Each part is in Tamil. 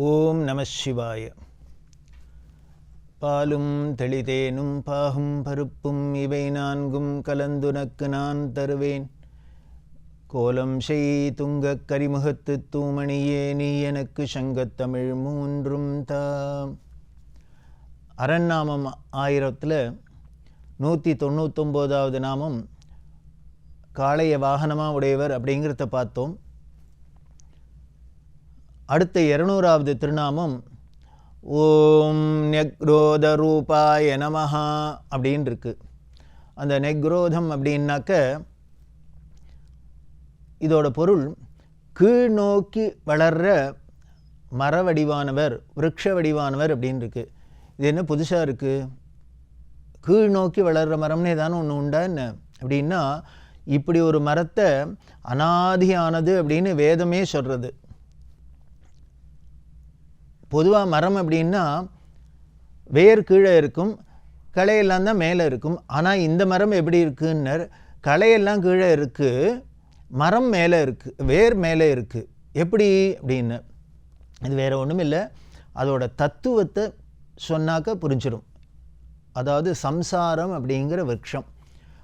ஓம் நம சிவாய. பாலும் தெளிதேனும் பாகும் பருப்பும் இவை நான்கும் கலந்துனக்கு நான் தருவேன். கோலம் செய் துங்கக் கரிமுகத்து தூமணியே நீ எனக்கு சங்கத்தமிழ் மூன்றும் தாம் அரண்நாமம் ஆயிரத்தில் நூற்றி தொண்ணூத்தொம்போதாவது நாமம் காளைய வாகனமாக உடையவர் அப்படிங்கிறத பார்த்தோம். அடுத்த இருநூறாவது திருநாமம் ஓம் நெக்ரோத ரூபாய நமஹா அப்படின்னு இருக்கு அந்த நெக்ரோதம் அப்படின்னாக்க இதோட பொருள் கீழ் நோக்கி வளர்ற மர வடிவானவர் விரக்ஷ வடிவானவர் அப்படின்னு இருக்கு இது என்ன புதுசாக இருக்குது கீழ் நோக்கி வளர்கிற மரம்னு ஏதானு ஒன்று உண்டா என்ன? அப்படின்னா இப்படி ஒரு மரத்தை அனாதியானது அப்படின்னு வேதமே சொல்கிறது பொதுவாக மரம் அப்படின்னா வேர் கீழே இருக்கும் களையெல்லாம் தான் மேலே இருக்கும். ஆனால் இந்த மரம் எப்படி இருக்குன்னர் களையெல்லாம் கீழே இருக்குது மரம் மேலே இருக்குது வேர் மேலே இருக்குது எப்படி அப்படின்னு? இது வேறு ஒன்றும் இல்லை. அதோட தத்துவத்தை சொன்னாக்க புரிஞ்சிடும் அதாவது சம்சாரம் அப்படிங்கிற விரக்ஷம்.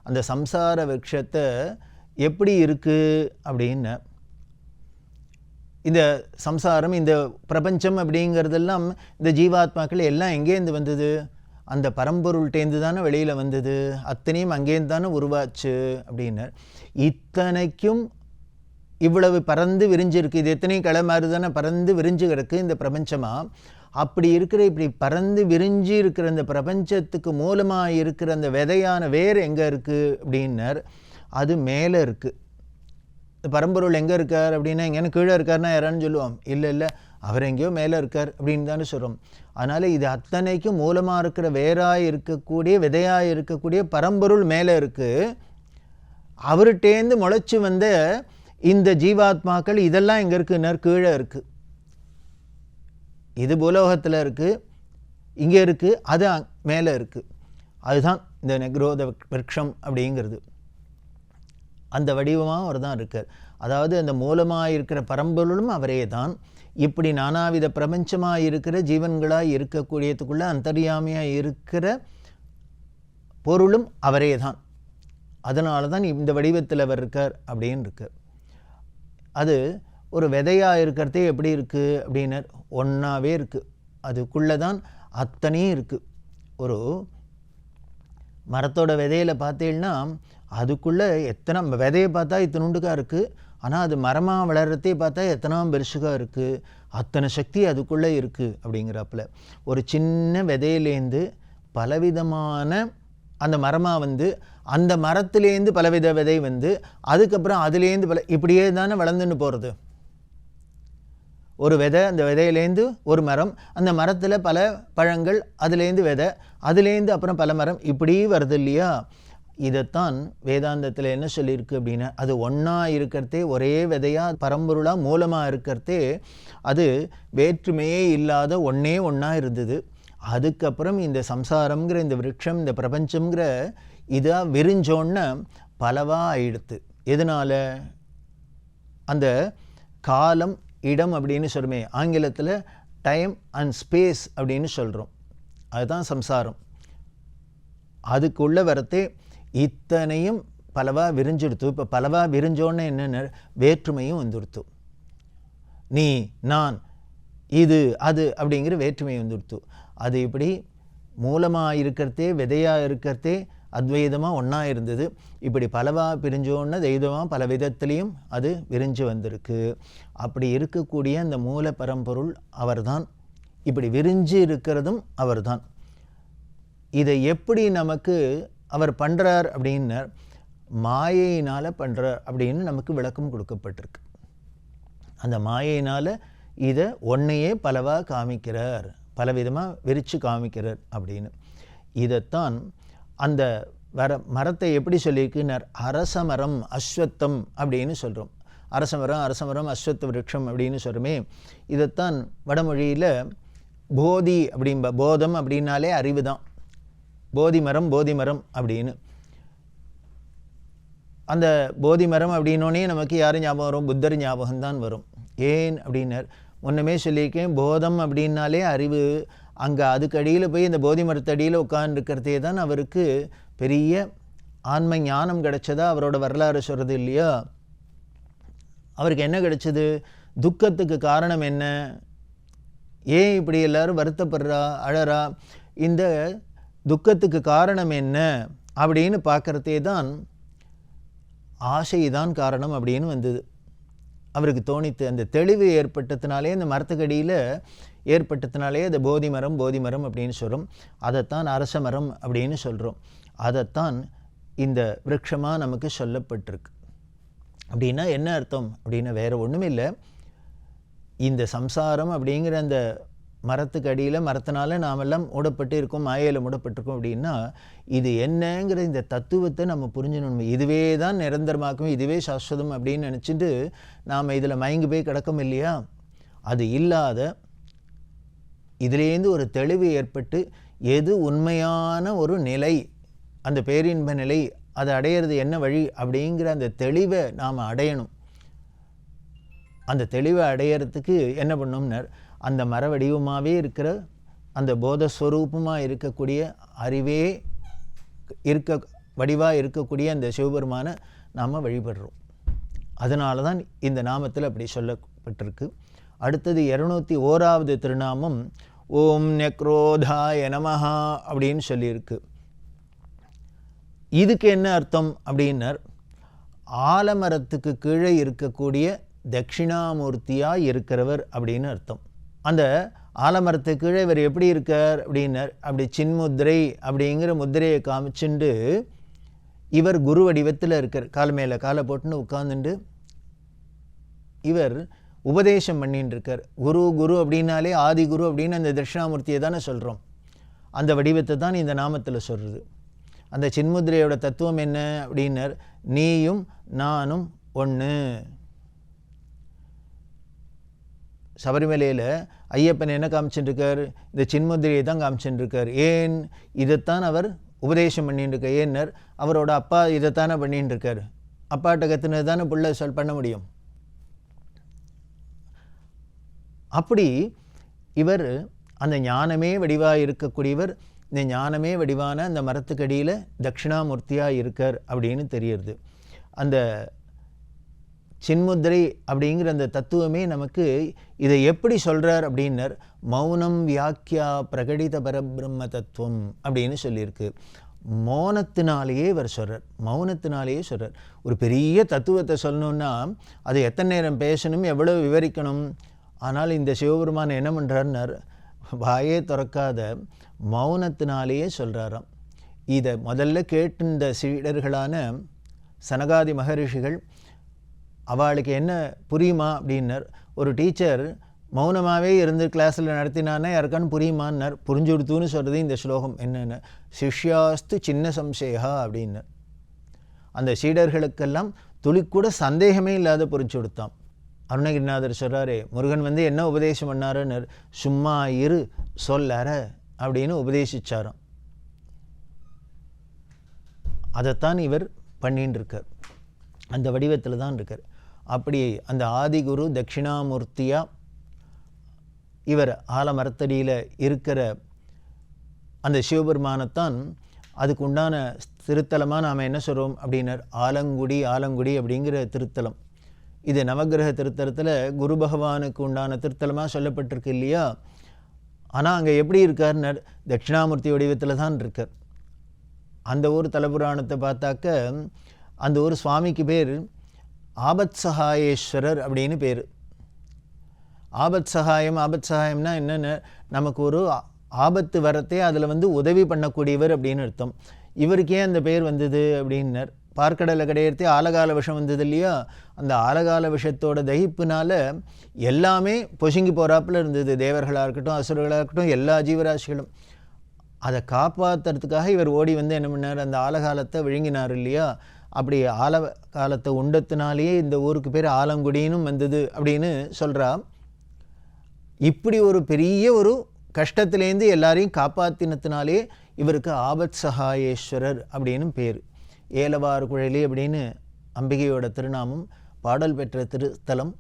அந்த சம்சார விரக்ஷத்தை எப்படி இருக்குது அப்படின்னு இந்த சம்சாரம் இந்த பிரபஞ்சம் அப்படிங்கிறதெல்லாம் இந்த ஜீவாத்மாக்கள் எல்லாம் எங்கேருந்து வந்தது? அந்த பரம்பொருள்கிட்டேருந்து தானே வெளியில் வந்தது? அத்தனையும் அங்கேருந்து தானே உருவாச்சு அப்படின்னார். இத்தனைக்கும் இவ்வளவு பறந்து விரிஞ்சிருக்கு. இது எத்தனையும் களை மாதிரி தானே பறந்து விரிஞ்சு கிடக்கு இந்த பிரபஞ்சமாக அப்படி இருக்கிற இப்படி பறந்து விரிஞ்சு இருக்கிற இந்த பிரபஞ்சத்துக்கு மூலமாக இருக்கிற அந்த விதையான வேர் எங்கே இருக்குது அப்படின்னர். அது மேலே இருக்குது பரம்பொருள் எங்கே இருக்கார் அப்படின்னா எங்கேன்னு கீழே இருக்காருன்னா யாரான்னு சொல்லுவோம். இல்லை இல்லை அவர் எங்கேயோ மேலே இருக்கார் அப்படின்னு தானே சொல்கிறோம் அதனால் இது அத்தனைக்கும் மூலமாக இருக்கிற வேராக இருக்கக்கூடிய விதையாக இருக்கக்கூடிய பரம்பொருள் மேலே இருக்குது அவர்கிட்டேருந்து முளைச்சி வந்த இந்த ஜீவாத்மாக்கள் இதெல்லாம் எங்கே இருக்குன்னார் கீழே இருக்குது இது பூலோகத்தில் இருக்குது இங்கே இருக்குது அது மேலே இருக்குது அதுதான் இந்த நெக்ரோத விரக்ஷம் அப்படிங்கிறது. அந்த வடிவமாக அவர் தான் இருக்கார். அதாவது அந்த மூலமாக இருக்கிற பரம்பொருளும் அவரே தான். இப்படி நானாவித பிரபஞ்சமாக இருக்கிற ஜீவன்களாக இருக்கக்கூடியதுக்குள்ளே அந்தரியாமையாக இருக்கிற பொருளும் அவரே தான். அதனால தான் இந்த வடிவத்தில் அவர் இருக்கார் அப்படின்னு இருக்கார் அது ஒரு விதையாக இருக்கிறதே எப்படி இருக்குது அப்படின்னர் ஒன்றாவே இருக்குது அதுக்குள்ளே தான் அத்தனையும் இருக்குது ஒரு மரத்தோட விதையில் பார்த்தீங்கன்னா அதுக்குள்ளே எத்தனை விதையை பார்த்தா இத்தனுண்டுக்காக இருக்குது ஆனால் அது மரமாக வளர்கிறதே பார்த்தா எத்தனாம் பெருசுக்காக இருக்குது அத்தனை சக்தி அதுக்குள்ளே இருக்குது அப்படிங்கிறப்பில். ஒரு சின்ன விதையிலேருந்து பலவிதமான அந்த மரமாக வந்து அந்த மரத்துலேருந்து பலவித விதை வந்து அதுக்கப்புறம் அதுலேருந்து பல இப்படியே தானே வளர்ந்துன்னு போகிறது ஒரு விதை அந்த விதையிலேருந்து ஒரு மரம் அந்த மரத்தில் பல பழங்கள் அதுலேருந்து விதை அதுலேருந்து அப்புறம் பல மரம் இப்படி வருது இல்லையா? இதைத்தான் வேதாந்தத்தில் என்ன சொல்லியிருக்கு அப்படின்னா அது ஒன்றா இருக்கிறதே ஒரே விதையாக பரம்பொருளாக மூலமாக இருக்கிறதே அது வேற்றுமையே இல்லாத ஒன்றே ஒன்றா இருந்தது. அதுக்கப்புறம் இந்த சம்சாரம்ங்கிற இந்த விருட்சம் இந்த பிரபஞ்சம்ங்கிற இதாக விரிஞ்சோன்னு பலவாக ஆயிடுத்து. எதனால்? அந்த காலம் இடம் அப்படின்னு சொல்லுமே ஆங்கிலத்தில் டைம் அண்ட் ஸ்பேஸ் அப்படின்னு சொல்கிறோம் அதுதான் சம்சாரம். அதுக்குள்ளே வரத்தே இத்தனையும் பலவா விரிஞ்சிடுத்து இப்போ பலவா விரிஞ்சோன்னு என்னென்ன வேற்றுமையும் வந்துடுத்து. நீ நான் இது அது அப்படிங்கிற வேற்றுமை வந்துடுத்து. அது இப்படி மூலமாக இருக்கிறதே விதையாக இருக்கிறதே அத்வைதமாக ஒன்றா இருந்தது. இப்படி பலவா பிரிஞ்சோன்னு தெய்வமாக பல விதத்துலேயும் அது விரிஞ்சு வந்திருக்கு. அப்படி இருக்கக்கூடிய அந்த மூல பரம்பொருள் அவர்தான். இப்படி விரிஞ்சு இருக்கிறதும் அவர்தான். இதை எப்படி நமக்கு அவர் பண்ணுறார் அப்படின்னு மாயையினால் பண்ணுறார் அப்படின்னு நமக்கு விளக்கம் கொடுக்கப்பட்டிருக்கு. அந்த மாயையினால் இதை ஒன்றையே பலவாக காமிக்கிறார் பலவிதமாக விரித்து காமிக்கிறார் அப்படின்னு. இதைத்தான் அந்த வர மரத்தை எப்படி சொல்லியிருக்குன்னார் அரச மரம் அஸ்வத்தம் அப்படின்னு சொல்கிறோம் அரச மரம் அரச மரம் அஸ்வத்த விருட்சம் அப்படின்னு சொல்கிறோமே இதைத்தான் வடமொழியில் போதி அப்படிம்ப போதம் அப்படின்னாலே அறிவு தான் போதி மரம் போதி மரம் அப்படின்னு. அந்த போதி மரம் அப்படின்னோடனே நமக்கு யார் ஞாபகம் வரும்? புத்தர் ஞாபகம் தான் வரும். ஏன் அப்படின்னார். முன்னமே சொல்லியிருக்கேன் போதம் அப்படின்னாலே அறிவு. அங்கே அதுக்கு அடியில் போய் இந்த போதி மரத்தடியில் உட்கார்ந்துருக்கிறதே தான் அவருக்கு பெரிய ஆன்ம ஞானம் கிடச்சதா அவரோட வரலாறு சொல்கிறது இல்லையா? அவருக்கு என்ன கிடைச்சது? துக்கத்துக்கு காரணம் என்ன? ஏன் இப்படி எல்லாரும் வருத்தப்படுறா அழறா? இந்த துக்கத்துக்கு காரணம் என்ன அப்படின்னு பார்க்குறதே தான் ஆசைதான் காரணம் அப்படின்னு வந்தது. அவருக்கு தோணித்து அந்த தெளிவு ஏற்பட்டதுனாலே அந்த மரத்துக்கடியில் ஏற்பட்டதுனாலே அது போதி மரம் போதி மரம் அப்படின்னு சொல்கிறோம் அதைத்தான் அரச மரம் அப்படின்னு சொல்கிறோம் அதைத்தான் இந்த விரக்ஷமாக நமக்கு சொல்லப்பட்டிருக்கு. அப்படின்னா என்ன அர்த்தம்? அப்படின்னா வேறு ஒன்றும் இல்லை இந்த சம்சாரம் அப்படிங்கிற அந்த மரத்துக்கு அடியில் மரத்தினால நாமெல்லாம் மூடப்பட்டு இருக்கோம் மாயையில் மூடப்பட்டிருக்கோம் அப்படின்னா இது என்னங்கிற இந்த தத்துவத்தை நம்ம புரிஞ்சணும் இதுவே தான் நிரந்தரமாக்கும் இதுவே சாஸ்வதம் அப்படின்னு நினச்சிட்டு நாம் இதில் மயங்கி போய் கிடக்கும் இல்லையா? அது இல்லாத இதுலேருந்து ஒரு தெளிவு ஏற்பட்டு எது உண்மையான ஒரு நிலை அந்த பேரின்ப நிலை அதை அடையிறது என்ன வழி அப்படிங்கிற அந்த தெளிவை நாம் அடையணும். அந்த தெளிவை அடையிறதுக்கு என்ன பண்ணோம்னர் அந்த மர வடிவமாகவே இருக்கிற அந்த போதஸ்வரூபமாக இருக்கக்கூடிய அறிவே இருக்க வடிவாக இருக்கக்கூடிய அந்த சிவபெருமானை நாம் வழிபடுறோம். அதனால தான் இந்த நாமத்தில் அப்படி சொல்லப்பட்டிருக்கு. அடுத்தது இரநூத்தி ஓராவது திருநாமம் ஓம் நெக்ரோதாய நமஹா அப்படின்னு சொல்லியிருக்கு. இதுக்கு என்ன அர்த்தம் அப்படின்னர்? ஆலமரத்துக்கு கீழே இருக்கக்கூடிய தட்சிணாமூர்த்தியாக இருக்கிறவர் அப்படின்னு அர்த்தம். அந்த ஆலமரத்துக்கு கீழே இவர் எப்படி இருக்கார் அப்படின்னர். அப்படி சின்முத்திரை அப்படிங்கிற முத்திரையை காமிச்சுண்டு இவர் குரு வடிவத்தில் இருக்கார். கால் மேலே காலை போட்டுன்னு உட்காந்துண்டு இவர் உபதேசம் பண்ணின்னு இருக்கார். குரு குரு அப்படின்னாலே ஆதி குரு அப்படின்னு அந்த தட்சிணாமூர்த்தியை தானே சொல்கிறோம் அந்த வடிவத்தை தான் இந்த நாமத்தில் சொல்கிறது அந்த சின்முத்திரையோட தத்துவம் என்ன அப்படின்னர். நீயும் நானும் ஒன்று சபரிமலையில் ஐயப்பன் என்ன காமிச்சுட்டுருக்கார் இந்த சின்முதிரியை தான் காமிச்சுட்டுருக்கார் ஏன் இதைத்தான் அவர் உபதேசம் பண்ணிட்டு இருக்கார் ஏன்னர்? அவரோட அப்பா இதைத்தானே பண்ணிட்டு இருக்கார் அப்பாட்ட கத்துனது தானே பிள்ளை சொல் பண்ண முடியும். அப்படி இவர் அந்த ஞானமே வடிவாக இருக்கக்கூடியவர் இந்த ஞானமே வடிவான அந்த மரத்துக்கடியில் தட்சிணாமூர்த்தியாக இருக்கார் அப்படின்னு தெரியுது அந்த சின்முத்திரை அப்படிங்கிற அந்த தத்துவமே நமக்கு இதை எப்படி சொல்கிறார் அப்படின்னர் மௌனம் வியாக்கியா பிரகடித பரபிரம்ம தத்துவம் அப்படின்னு சொல்லியிருக்கு. மௌனத்தினாலேயே இவர் சொல்கிறார் மௌனத்தினாலேயே சொல்கிறார் ஒரு பெரிய தத்துவத்தை சொல்லணுன்னா அது எத்தனை நேரம் பேசணும் எவ்வளோ விவரிக்கணும்? ஆனால் இந்த சிவபெருமான் என்ன பண்ணுறாருன்னார் வாயே திறக்காத மௌனத்தினாலேயே சொல்கிறாராம் இதை முதல்ல கேட்டிருந்த சீடர்களான சனகாதி மகரிஷிகள் அவளுக்கு என்ன புரியுமா அப்படின்னர். ஒரு டீச்சர் மௌனமாகவே இருந்து கிளாஸில் நடத்தினானே யாருக்கான்னு புரியுமான்னார். புரிஞ்சு கொடுத்துன்னு சொல்கிறது இந்த ஸ்லோகம் என்னென்ன. சிஷ்யாஸ்து சின்ன சம்சேகா அப்படின்னர். அந்த சீடர்களுக்கெல்லாம் துளிக்கூட சந்தேகமே இல்லாத புரிஞ்சு கொடுத்தான். அருணகிரிநாதர் சொல்கிறாரே முருகன் வந்து என்ன உபதேசம் பண்ணாருன்னு சும்மா இரு சொல்லற அப்படின்னு உபதேசிச்சாராம். அதைத்தான் இவர் பண்ணின்னு இருக்கார் அந்த வடிவத்தில் தான் இருக்கார். அப்படி அந்த ஆதிகுரு தட்சிணாமூர்த்தியாக இவர் ஆலமரத்தடியில் இருக்கிற அந்த சிவபெருமானைத்தான் அதுக்கு உண்டான திருத்தலமாக நாம் என்ன சொல்கிறோம் அப்படின்னர்? ஆலங்குடி ஆலங்குடி அப்படிங்கிற திருத்தலம். இது நவகிரக திருத்தலத்தில் குரு பகவானுக்கு உண்டான திருத்தலமாக சொல்லப்பட்டிருக்கு இல்லையா? ஆனால் அங்கே எப்படி இருக்கார்னர் தட்சிணாமூர்த்தி வடிவத்தில் தான் இருக்கார். அந்த ஊர் தலபுராணத்தை பார்த்தாக்க அந்த ஊர் சுவாமிக்கு பேர் ஆபத் சகாயேஸ்வரர் அப்படின்னு பேர். ஆபத் சகாயம் ஆபத் சகாயம்னா என்னென்ன நமக்கு ஒரு ஆபத்து வரத்தே அதில் வந்து உதவி பண்ணக்கூடியவர் அப்படின்னு அர்த்தம். இவருக்கே அந்த பேர் வந்தது அப்படின்னர். பார்க்கடலை கிடையாது ஆலகால விஷம் வந்தது இல்லையா? அந்த ஆலகால விஷத்தோட தகிப்புனால எல்லாமே பொசுங்கி போகிறாப்புல இருந்தது. தேவர்களாக இருக்கட்டும் அசுரர்களாக இருக்கட்டும் எல்லா ஜீவராசிகளும். அதை காப்பாற்றுறதுக்காக இவர் ஓடி வந்து என்ன பண்ணார்? அந்த ஆலகாலத்தை விழுங்கினார் இல்லையா? அப்படி ஆல காலத்தை உண்டத்தினாலேயே இந்த ஊருக்கு பேர் ஆலங்குடினும் வந்தது அப்படின்னு சொல்கிறா இப்படி ஒரு பெரிய ஒரு கஷ்டத்துலேருந்து எல்லாரையும் காப்பாற்றினத்தினாலே இவருக்கு ஆபத் சகாயேஸ்வரர் அப்படின்னு பேர். ஏலவார் குழலி அப்படின்னு அம்பிகையோட திருநாமம் பாடல் பெற்ற திருத்தலம்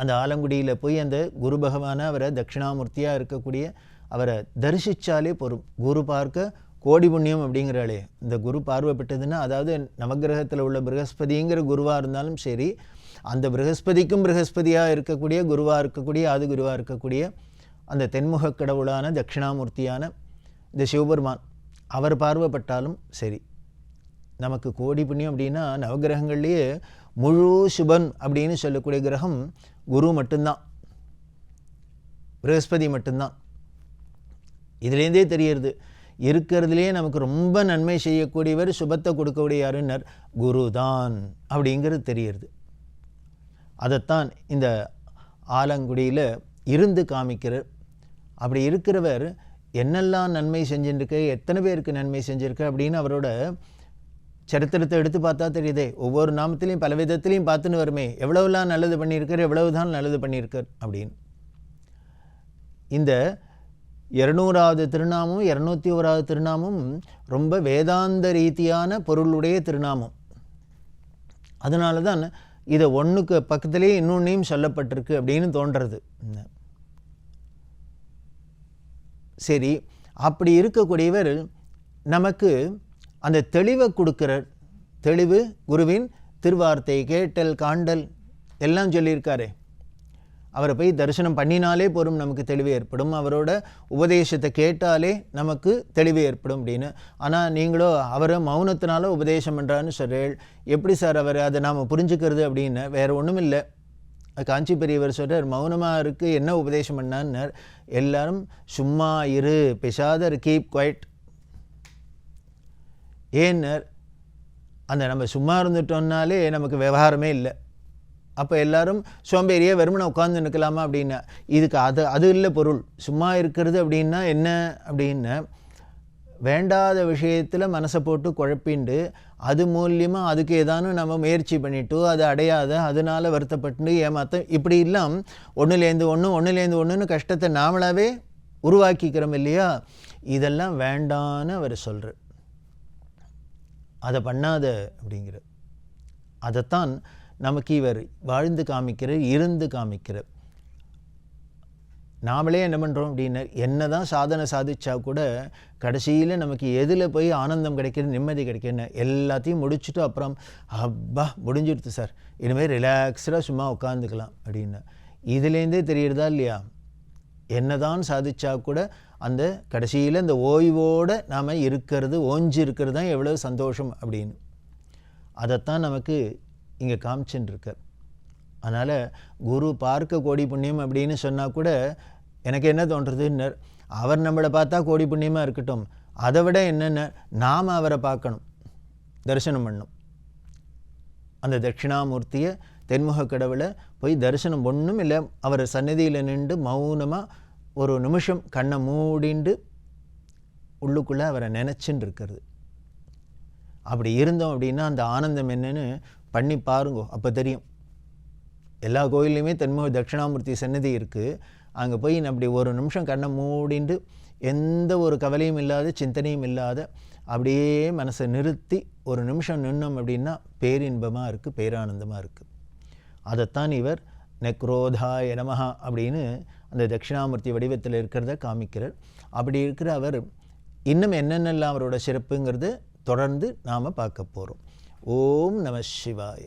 அந்த ஆலங்குடியில் போய் அந்த குரு பகவானை அவரை தட்சிணாமூர்த்தியாக இருக்கக்கூடிய அவரை தரிசித்தாலே போரும். குரு பார்க்க கோடி புண்ணியம் அப்படிங்கிறாளே. இந்த குரு பார்வைப்பட்டதுன்னா அதாவது நவகிரகத்தில் உள்ள பிரகஸ்பதிங்கிற குருவாக இருந்தாலும் சரி அந்த பிரகஸ்பதிக்கும் பிரகஸ்பதியாக இருக்கக்கூடிய குருவாக இருக்கக்கூடிய ஆது குருவாக இருக்கக்கூடிய அந்த தென்முக கடவுளான தட்சிணாமூர்த்தியான இந்த சிவபெருமான் அவர் பார்வைப்பட்டாலும் சரி. நமக்கு கோடி புண்ணியம் அப்படின்னா நவகிரகங்கள்லேயே முழு சுபன் அப்படின்னு சொல்லக்கூடிய கிரகம் குரு மட்டும்தான். பிரகஸ்பதி மட்டும்தான். இதுலேருந்தே தெரியறது. இருக்கிறதுலே நமக்கு ரொம்ப நன்மை செய்யக்கூடியவர் சுபத்தை கொடுக்கக்கூடிய யாருன்னர் குரு தான் அப்படிங்கிறது தெரியுது அதைத்தான் இந்த ஆலங்குடியில் இருந்து காமிக்கிறார். அப்படி இருக்கிறவர் என்னெல்லாம் நன்மை செஞ்சுருக்கு எத்தனை பேருக்கு நன்மை செஞ்சுருக்கு அப்படின்னு அவரோட சரித்திரத்தை எடுத்து பார்த்தா தெரியுதே. ஒவ்வொரு நாமத்திலையும் பல விதத்திலையும் பார்த்துன்னு வருமே. எவ்வளவுலாம் நல்லது பண்ணியிருக்கார் எவ்வளவு தான் நல்லது பண்ணியிருக்கார் அப்படின்னு. இந்த இரநூறாவது திருநாமம் இரநூத்தி ஓராவது திருநாமம் ரொம்ப வேதாந்த ரீதியான பொருளுடைய திருநாமம். அதனால தான் இதை ஒன்றுக்கு பக்கத்துலேயே இன்னொன்றையும் சொல்லப்பட்டிருக்கு அப்படின்னு தோன்றது. சரி அப்படி இருக்கக்கூடியவர் நமக்கு அந்த தெளிவை கொடுக்குற தெளிவு குருவின் திருவார்த்தை கேட்டல் காண்டல் எல்லாம் சொல்லியிருக்காரே. அவரை போய் தரிசனம் பண்ணினாலே போரும் நமக்கு தெளிவு ஏற்படும். அவரோட உபதேசத்தை கேட்டாலே நமக்கு தெளிவு ஏற்படும் அப்படின்னு. ஆனால் நீங்களோ அவரை மௌனத்தினால உபதேசம் பண்ணுறான்னு சொல்கிறேள் எப்படி சார் அவர் அதை நாம் புரிஞ்சுக்கிறது அப்படின்னு வேறு ஒன்றும் இல்லை. காஞ்சி பெரியவர் சொல்கிறார் மௌனமாக இருக்குது என்ன உபதேசம் பண்ணான்னார் எல்லாரும் சும்மா இரு பெசாதர் கீப் குவைட் ஏன்னர் அந்த நம்ம சும்மா இருந்துட்டோம்னாலே நமக்கு விவகாரமே இல்லை. அப்போ எல்லாரும் சோம்பேறியே வெறுமனை உட்காந்து நிற்கலாமா அப்படின்னா. இதுக்கு அது அது இல்லை பொருள். சும்மா இருக்கிறது அப்படின்னா என்ன அப்படின்னா. வேண்டாத விஷயத்தில் மனசை போட்டு குழப்பிண்டு அது மூலியமாக அதுக்கு ஏதானும் நம்ம முயற்சி பண்ணிவிட்டு அது அடையாத அதனால் வருத்தப்பட்டு ஏமாத்த இப்படி இல்லாம் ஒன்றுலேருந்து ஒன்று ஒன்றுலேருந்து ஒன்றுன்னு கஷ்டத்தை நாமளாவே உருவாக்கிக்கிறோம் இல்லையா? இதெல்லாம் வேண்டான்னு அவர் சொல்கிறார் அதை பண்ணாத அப்படிங்கிற. அதைத்தான் நமக்கு இவர் வாழ்ந்து காமிக்கிறார் இருந்து காமிக்கிறார். நாமளே என்ன பண்ணுறோம் அப்படின்னு என்ன தான் சாதனை சாதிச்சா கூட கடைசியில் நமக்கு எதில் போய் ஆனந்தம் கிடைக்கிறது நிம்மதி கிடைக்குதுன்னு எல்லாத்தையும் முடிச்சுட்டு அப்புறம் அப்பா முடிஞ்சிடுது சார். இனிமேல் ரிலாக்ஸ்டாக சும்மா உட்காந்துக்கலாம் அப்படின்னு. இதுலேருந்தே தெரியுறதா இல்லையா? என்ன தான் சாதிச்சா கூட அந்த கடைசியில் இந்த ஓய்வோடு நாம் இருக்கிறது ஓஞ்சி இருக்கிறது தான் எவ்வளோ சந்தோஷம் அப்படின்னு. அதைத்தான் நமக்கு இங்கே காமிச்சுட்டுருக்கார் அதனால் குரு பார்க்க கோடி புண்ணியம் அப்படின்னு சொன்னால் கூட எனக்கு என்ன தோன்றுறதுன்னர் அவர் நம்மளை பார்த்தா கோடி புண்ணியமாக இருக்கட்டும். அதை விட என்னென்ன? நாம் அவரை பார்க்கணும். தரிசனம் பண்ணும். அந்த தட்சிணாமூர்த்தியை தென்முக கடவுளை போய் தரிசனம் ஒன்றும் இல்லை. அவர் சன்னதியில் நின்று மௌனமாக ஒரு நிமிஷம் கண்ணை மூடிண்டு உள்ளுக்குள்ளே அவரை நினச்சின்னு இருக்கிறது அப்படி இருந்தோம் அப்படின்னா அந்த ஆனந்தம் என்னன்னு பண்ணி பாருங்கோ அப்போ தெரியும். எல்லா கோயில்லையுமே தென்முக தட்சிணாமூர்த்தி சன்னதி இருக்குது அங்கே போய் அப்படி ஒரு நிமிஷம் கண்ணை மூடிண்டு எந்த ஒரு கவலையும் இல்லாத சிந்தனையும் இல்லாத அப்படியே மனசை நிறுத்தி ஒரு நிமிஷம் நின்னோம் அப்படின்னா பேரின்பமாக இருக்குது பேரானந்தமாக இருக்குது அதைத்தான் இவர் நெக்ரோதாய நமஹா அப்படின்னு அந்த தட்சிணாமூர்த்தி வடிவத்தில் இருக்கிறத காமிக்கிறார். அப்படி இருக்கிற அவர் இன்னும் என்னென்னலாம் அவரோட சிறப்புங்கிறது தொடர்ந்து நாம் பார்க்க போகிறோம் ஓம் நம சிவாய.